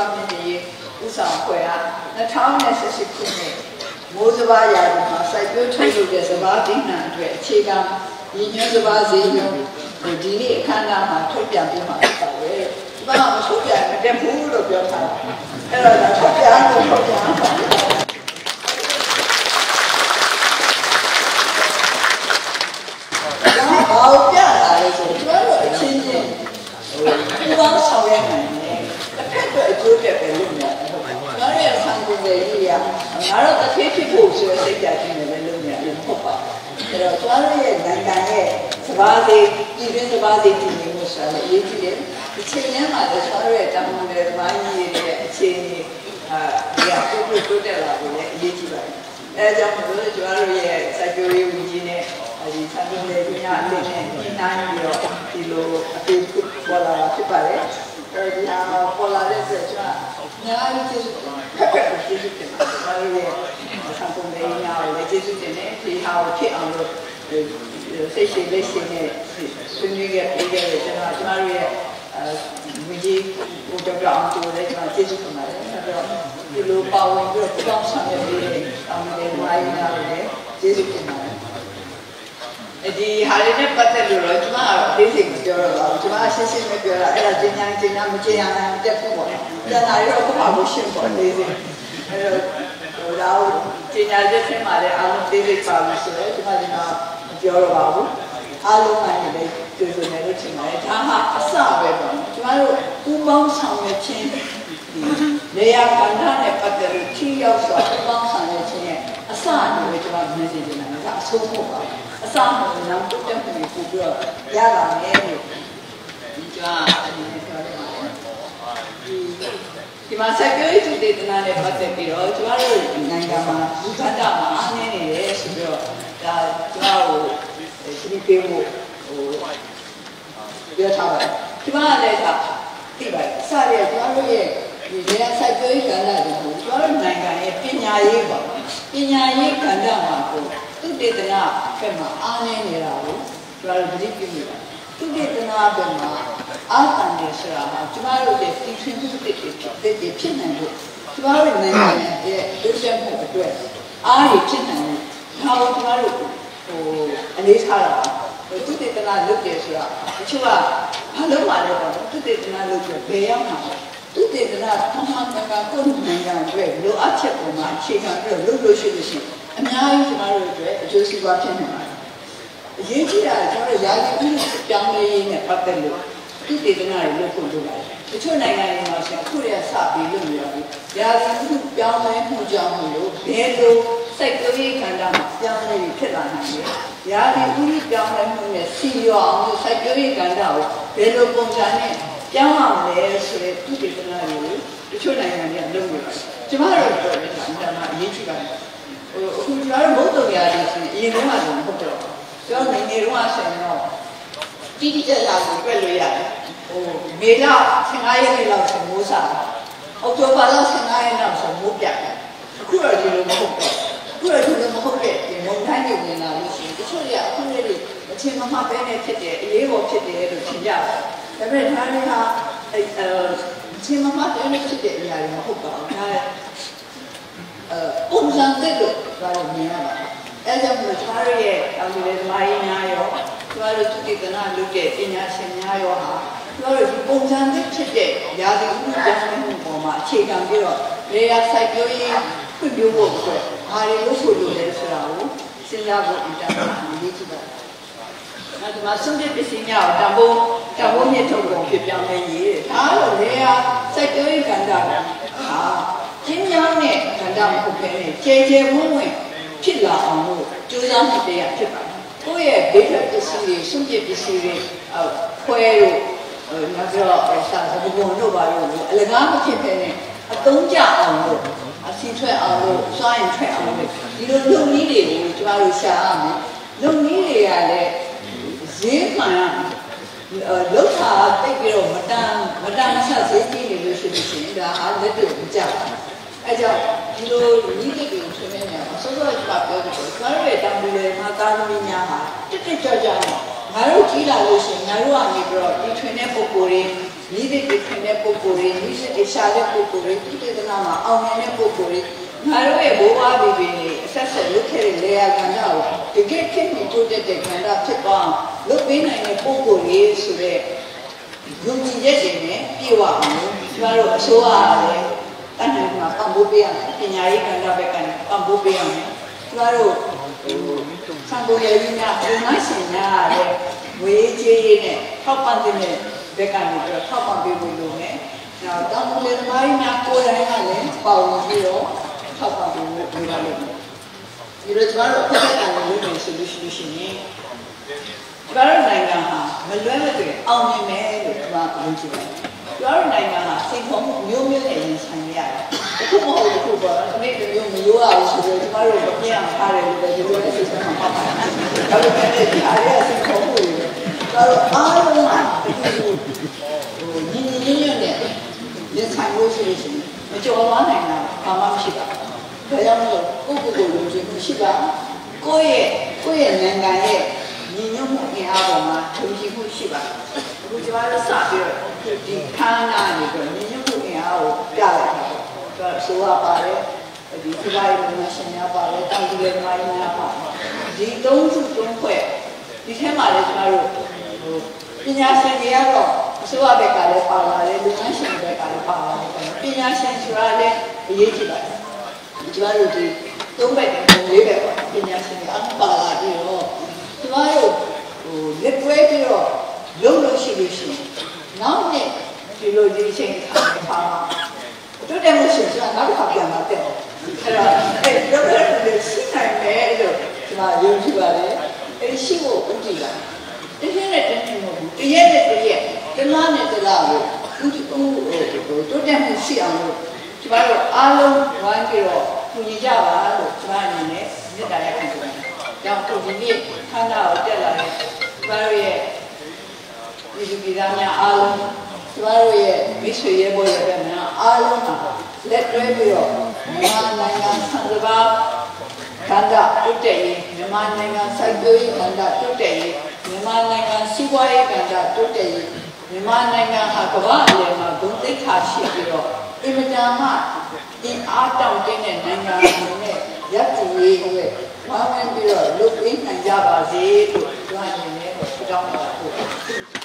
ပွားမြင့်တင်ရေးဥဆောင်ဖွဲ့အား2018ခုနှစ်မိုးစဘာရာသီမှာစိုက်ပျိုးထုတ်လုပ်တဲ့စဘာတိနှံအတွက်အခြေခံရည်ညွှန်းစဘာဈေးနှုန်းကိုဒီနေ့အခမ်းအနားမှာထုတ်ပြန်ပေးမှာဖြစ်ပါတယ်။ဒီမှာမထုတ်ပြန်မတက်ဘူးလို့ပြောထားတာ။အဲ့တော့ထုတ်ပြန်လို့ထုတ်ပြန်ဘာလို့ပြလာလဲဆိုတော့ကျွန်တော်တို့အချင်းချင်းပူပေါင်းဆောင်ရွက်နိုင်တယ်တစ်ဖ က်အတွက်အကျိုးတက်ပဲလုပ်နေတယ်ဟုတ်ပါဘူးကျွန်တော်ရဲ့ဆံကုန်တွေကြီးကငါတို့တစ်ခေတ်ဖြစ်ဖို့ဆိုတဲ့စိတ်ကြခြင်းနဲ့ပဲလုပ်နေတယ်ဟုတ်ပါအဲ့တော့ကျွန်တော်ရဲ့နိုင်ငံရဲ့စဘာသေးပြည်တွင်းစဘာသေးတည်နေလို့ဆိုတော့အရေးကြီးတယ်ဒီချိန်ထဲမှာလည်းကျွန်တော်ရဲ့တမန်တွေဓမ္မကြီးတွေရဲ့အခြေအနေအာဒီကပို့ပို့တိုးတက်လာဖို့လည်းအရေးကြီးပါတယ်အဲကြောင့်မလို့ကျွန်တော်တို့ရဲ့စိုက်ပျိုးရေးဝန်ကြီးနဲ့အဲဒီသံဃာတွေပညာအသင်းနဲ့ဒီနိုင်ပြီးတော့ဒီလိုအသေးပေါ်လာတာဖြစ်ပါတယ် အဲဒီဟာပေါ်လာတဲ့အတွက်ကျွန်တော်အများကြီးကျေးဇူးတင်ပါတယ်ကျေးဇူးတင်ပါတယ်ကျွန်တော်ရဲ့သံဃာတွေညာကိုလည်းကျေးဇူးတင်တယ်ဒီဟာကိုဖြစ်အောင်လို့စိတ်ရှိလက်ရှိနဲ့ဆွေးနွေးခဲ့ပြီးခဲ့တဲ့ကျွန်တော်ကျွန်တော်ရဲ့အဲဝီကြီးဟိုတော့အောင်တူလည်းကျွန်တော်ကျေးဇူးတင်ပါတယ်ဆက်တော့ဒီလိုပါဝင်ပြီးတော့ပေါင်းဆောင်ရွက်ပြီးအောင်တယ်မိုင်းနာလည်းကျေးဇူးတင်ပါတယ် ဒီဟာလေးနဲ့ပတ်သက်လို့တော့ကျွန်မကတော့သိစိတ်မပြောတော့ပါဘူးကျွန်မရှင်းရှင်းပဲပြောတာအဲ့ဒါကျင်းတိုင်းကျင်းတိုင်းမကျင်းရနိုင်တက်ဖို့ပေါ့ပြန်လာရောခုမှမရှင်းပေါ့သိစိတ်အဲ့တော့ဟိုတော့ကျင်းရတဲ့ဆင်းမှာလည်းအားလုံးသိစိတ်ပါလို့ဆိုတော့ကျွန်မဒီမှာမပြောတော့ပါဘူးအားလုံးကလည်းတွေ့ဆုံနေလို့ထင်ပါတယ်ဒါမှအစပဲပေါ့ကျွန်တော်တို့ပူပေါင်းဆောင်ရွက်ခြင်းနေရာကဏ္ဍနဲ့ပတ်သက်လို့ထိရောက်စွာပူပေါင်းဆောင်ရွက်ခြင်းရဲ့အစအနေနဲ့ကျွန်တော်မြင်စီနေတာကအဆုံးဖို့ပါ အစမှာနောက်တက်တက်ပြီးပို့ပြီးတော့ရလာမယ်လို့ဒီကအနေနဲ့ပြောတယ်ဒီဒီမှာစက်ကြွေးသူတေသနာနဲ့ပတ်သက်ပြီးတော့ကျွန်တော်တို့နိုင်ငံမှာဘူခန္ဓာမှာအားနည်းနေတယ်ဆိုပြီးတော့ဒါကျွန်တော်တို့ဒီပေးဖို့ဟိုပြောထားပါတယ်ဒီမှာလည်းဒါသိပါတယ်အစရကျွန်တော်တို့ရဲ့ဒီနေရာစက်ကြွေးကဏ္ဍတွေကိုကျွန်တော်တို့နိုင်ငံရဲ့ပညာရေးပေါ့ပညာရေးကဏ္ဍမှာကို သူတေသနာဘက်မှာအားနည်းနေတာကိုကျွန်တော်တို့သတိပြုမိပါတယ်သူတေသနာဘက်မှာအာတန်နေဆိုတာဟာကျမတို့ရဲ့တည်ထွင်မှုတစ်ဖြစ်ဖြစ်ဖြစ်နိုင်လို့ကျမတို့နိုင်ငံရဲ့ဒုစရမှုအတွက်အားရဖြစ်နိုင်လို့ဒါကိုကျမတို့ဟိုအနေထားတာဟိုသူတေသနာလုပ်တယ်ဆိုတာတချို့ကဘာလို့မှလဲပေါ့သူတေသနာလုပ်ပြီးဘယ်ရောက်မှာလဲသူတေသနာထမှန်တကကိုယ်နိုင်ငံအတွက်လိုအပ်ချက်ပေါ်မှာအခြေခံပြီးတော့လုပ်လို့ရှိလို့ရှိရင် အများကြီးကျမတို့အတွက်အကျိုးစီးပွားဖြစ်နေပါတယ်အရေးကြီးတာကျွန်တော်ရာဇဝတ်ပြောင်းလဲရေးနဲ့ပတ်သက်လို့သူတေသနာတွေလုပ်ဖို့လိုပါတယ်တချို့နိုင်ငံတွေမှာဆိုအခုတည်းကစပြီးလုပ်နေရတယ်ရာဇဝတ်ပြောင်းလဲမှုကြောင့်လို့ဘယ်လိုစိတ်ကလေးခန္ဓာမှာပြောင်းလဲဖြစ်လာနိုင်လဲရာဇဝတ်ပြောင်းလဲမှုနဲ့စီရောအောင်လို့စိတ်ကလေးခန္ဓာကိုဘယ်လိုပုံစံနဲ့ပြောင်းအောင်လဲဆိုတဲ့သူတေသနာတွေတချို့နိုင်ငံတွေကလုပ်နေပါတယ်ကျမတို့ပြောနေတာအမှန်မှအရေးကြီးပါတယ် ဟိုအခုကျွန်တော်တို့မဟုတ်တော့ရတယ်ဆိုရင်အရင်ကမှလည်းမဟုတ်တော့ကျွန်တော်ငယ်ငယ်တုန်းကဆိုရင်တော့တိတိကျကျကိုတွေ့လို့ရတယ်ဟိုမေလ15ရက်နေ့လောက်ဆိုမိုးစားအောက်တိုဘာလ15ရက်နောက်ဆိုမိုးပြတ်အခုတော့ဒီလိုမဟုတ်တော့အခုတော့ဒီလိုမဟုတ်တဲ့ဒီမုန်တိုင်းတွေဝင်လာလို့ရှိရင်တချို့တွေကအခုလေးတွေအချိန်မမှပဲနဲ့ဖြစ်တယ်အရေးပေါ်ဖြစ်တယ်လို့ထင်ကြတယ်ဒါပေမဲ့ဒါတွေကအဲအချိန်မမှပဲနဲ့ဖြစ်တဲ့အရာတွေမဟုတ်ပါဘူးဒါအဲ ပုံစံတက်လို့ဒါလည်းမြင်ရပါတယ်အဲကြောင့်မို့ကျွန်တော်ရဲ့အော်ဒီလေသမားကြီးများရောကျွန်တော်တို့သူတိကနာလုပ်တဲ့ပညာရှင်များရောဟာကျွန်တော်တို့ဒီပုံစံတက်ဖြစ်တဲ့ရာသီဥတုကြောင့်မှုပေါ်မှာအခြေခံပြီးတော့လေယာစိုက်ပျိုးရေးဖွံ့ဖြိုးဖို့အတွက်ဘာတွေလုပ်ဖို့လိုလဲဆိုတာကိုစဉ်းစားဖို့အင်တာနက်မှာရေးကြည့်ပါအဲ့ဒီမှာဆုံးဖြတ်ပစ္စည်းများကိုတံပိုးတံပိုးမြင့်ထုတ်ပုံဖြစ်ပြောင်းလဲရေးဒါတော့လေယာစိုက်ပျိုးရေးကဏ္ဍကဟာ ကျင်းမြောင်းတဲ့ကဏ္ဍမဟုတ်ဘဲနဲ့ကျေကျေဝန်းဝန်းဖြစ်လာအောင်လို့ကြိုးစားမှုတရားဖြစ်ပါတယ်။ကိုယ့်ရဲ့ဘေးထွက်ပစ္စည်းတွေစွန့်ပစ်ပစ္စည်းတွေအခွဲတို့နောက်ပြီးတော့စာသဘုံတို့ပါလို့အလကားမဖြစ်ဖ ೇನೆ အသုံးကျအောင်လို့အစီထွက်အောင်လို့စွာရင်ထွက်အောင်လို့ဒီလိုလုံနည်းတွေကိုကျမတို့ရှာရမယ်။လုံနည်းတွေကလည်းဈေးမှန်ရမယ်။လောက်တာတိတ်ပြီးတော့မတန်မတန်ဆက်ဈေးကြီးနေလို့ရှိရင်ဒါဟာလက်တွေ့မကြဘူး။ အဲကြောင့်ဒီလိုညီးတွေကိုဆွေးနွေးနေအောင်ဆောစောကပြောတယ်ကျွန်တော်တို့ရဲ့တောင်ပြည်နယ်မှာသားသမီးများဟာတက်တက်ကြွကြွနဲ့ငါတို့ကြီးလာလို့ရှိရင်ငါတို့ကနေပြီးတော့ဒီထွင်တဲ့ပုံကိုယ်တွေဤတဲ့ခင်တဲ့ပုဂ္ဂိုလ်တွေဤတဲ့ရှာတဲ့ပုဂ္ဂိုလ်တွေဒီတေသနာမှာအောင်မြင်တဲ့ပုဂ္ဂိုလ်တွေငါတို့ရဲ့ဘိုးဘွားဘီဘီနေအဆက်ဆက်လုပ်ခဲ့တဲ့လေယာကန္တာကိုတကယ်ဖြစ်နေတိုးတက်တဲ့ကန္တာဖြစ်သွားလုပ်ပေးနိုင်တဲ့ပုဂ္ဂိုလ်တွေဆိုတဲ့ယုံကြည်ချက်တွေနဲ့ပြေဝအောင်ကျမတို့အစိုးရရတယ် တန်တယ်မှာပံ့ပိုးပေးရမယ်ပညာရေးကန္တာဘက်ကနေပံ့ပိုးပေးရမယ်ကျမတို့ဆံကုန်ရည်ကြီးများဒီနိုင်ရှင်များရတယ်ဝေးကြီးရေးနဲ့ထောက်ပံ့တဲ့ဘက်ကနေပြီးတော့ထောက်ပံ့ပေးဖို့လိုမယ်။နောက်တောင်ပေါ်လေသမားကြီးများကိုယ်တိုင်ကလည်းပါဝင်ပြီးတော့ထောက်ပံ့ပေးဖို့လိုပါလိမ့်မယ်။ဒီလိုကျမတို့အဖြစ်အပျက်လုပ်နေဆိုလို့ရှိလို့ရှိရင်ကျမတို့နိုင်ငံဟာမလွဲမသွေအောင်မြင်မယ်လို့ကျမကပြောချင်တယ်။ ကျမတို့နိုင်ငံဟာစိတ်ခေါ်မှုမျိုးမျိုးနဲ့ရင်ဆိုင်ရရတယ်။တစ်ခုမဟုတ်တစ်ခုပေါ့။ဒီနေ့တမျိုးမရိုးရဘူးဆိုတော့ကျမတို့မပြည့်အောင်ထားတယ်လို့လည်းဒီလိုနဲ့စိတ်ထဲမှာပတ်ပါတယ်။ဒါပေမဲ့ဒီအားရစိတ်ခေါ်မှုတွေတော့အားလုံးကဒီလိုဟိုညီညီညွတ်ညွတ်နဲ့လက်ဆိုင်လို့ရှိလို့ရှိရင်မကြော်လွားနိုင်တာဘာမှမရှိပါဘူး။ဒါကြောင့်မို့ကိုယ့်ကိုယ်ကိုလုံခြုံမှုရှိပါကိုယ့်ရဲ့ကိုယ့်ရဲ့နိုင်ငံရဲ့ညီညွတ်မှုအင်အားပေါ်မှာလုံခြုံမှုရှိပါအခုကျမတို့စပြီးတော့ ဒီခန်းနာနေပြီးညီညွတ်မှုအင်အားကိုပြလိုက်တာပေါ့။ဒါဆိုရပါတယ်ဒီဒီလိုက်မှာရှင်များပါတယ်တောင်ကြီးလည်းမိုင်းများပါတယ်ဒီသုံးစုသုံးဖွဲ့ဒီထဲမှာလည်းကျမတို့ဟိုပညာရှင်တွေကတော့အစိုးရဘက်ကလည်းပါလာတယ်လူငန်းရှင်ဘက်ကလည်းပါလာတယ်ပညာရှင်ဆိုတာလည်းအရေးကြီးပါတယ်ကျမတို့ဒီသုံးဘက်နဲ့ပုံလေးပဲပေါ့ပညာရှင်တွေအမှပါလာပြီးတော့ကျမတို့ဟိုလက်တွဲပြီးတော့လုံးလို့ရှိလို့ရှိရင် နောက်နေ့ဒီလိုဒီချိန်ခါပါတို့တယ်လို့ရှိရင်နောက်တစ်ခါပြန်လာတဲ့အဲ့တော့အဲ့တော့လည်းရှိနိုင်မယ်လို့ကျမယုံကြည်ပါတယ်အဲ့ရှိဖို့ဥတည်တာတကယ်နဲ့တကယ်မဟုတ်ဘူးတရက်နဲ့တရက်တလားနဲ့တလားကိုဥတည်ဟိုတိုးတက်မှုရှိအောင်လို့ကျမတို့အားလုံးဝိုင်းပြီးတော့ကူညီကြပါလို့ကျမအနေနဲ့မြစ်တာရက်ခံပါတယ်။ကြောင့်ဒီနေ့ခန္ဓာကိုတက်လာတဲ့ကျမတို့ရဲ့ ဒီလူပြည်သားများအားလုံးကျမတို့ရဲ့မိတ်ဆွေရဲ့ဘောရဲ့ဘက်မှာအားလုံးဟာလက်တွဲပြီးတော့မြန်မာနိုင်ငံဆန္ဒပါကန္တာတုတ်တဲ့ရေးမြန်မာနိုင်ငံစိုက်ပျိုးရေးကန္တာတုတ်တဲ့ရေးမြန်မာနိုင်ငံစီးပွားရေးကန္တာတုတ်တဲ့ရေးမြန်မာနိုင်ငံဟာကမ္ဘာအလယ်မှာဂုဏ်သိက္ခာရှိပြီးတော့အင်မတန်မှအင်အားတောင့်တင်းတဲ့နိုင်ငံအနေနဲ့ရပ်တည်ရေးကိုဝိုင်းဝန်းပြီးတော့လုပ်ပေးနိုင်ကြပါစေလို့ပြောရရင်လည်းပြောင်းပါ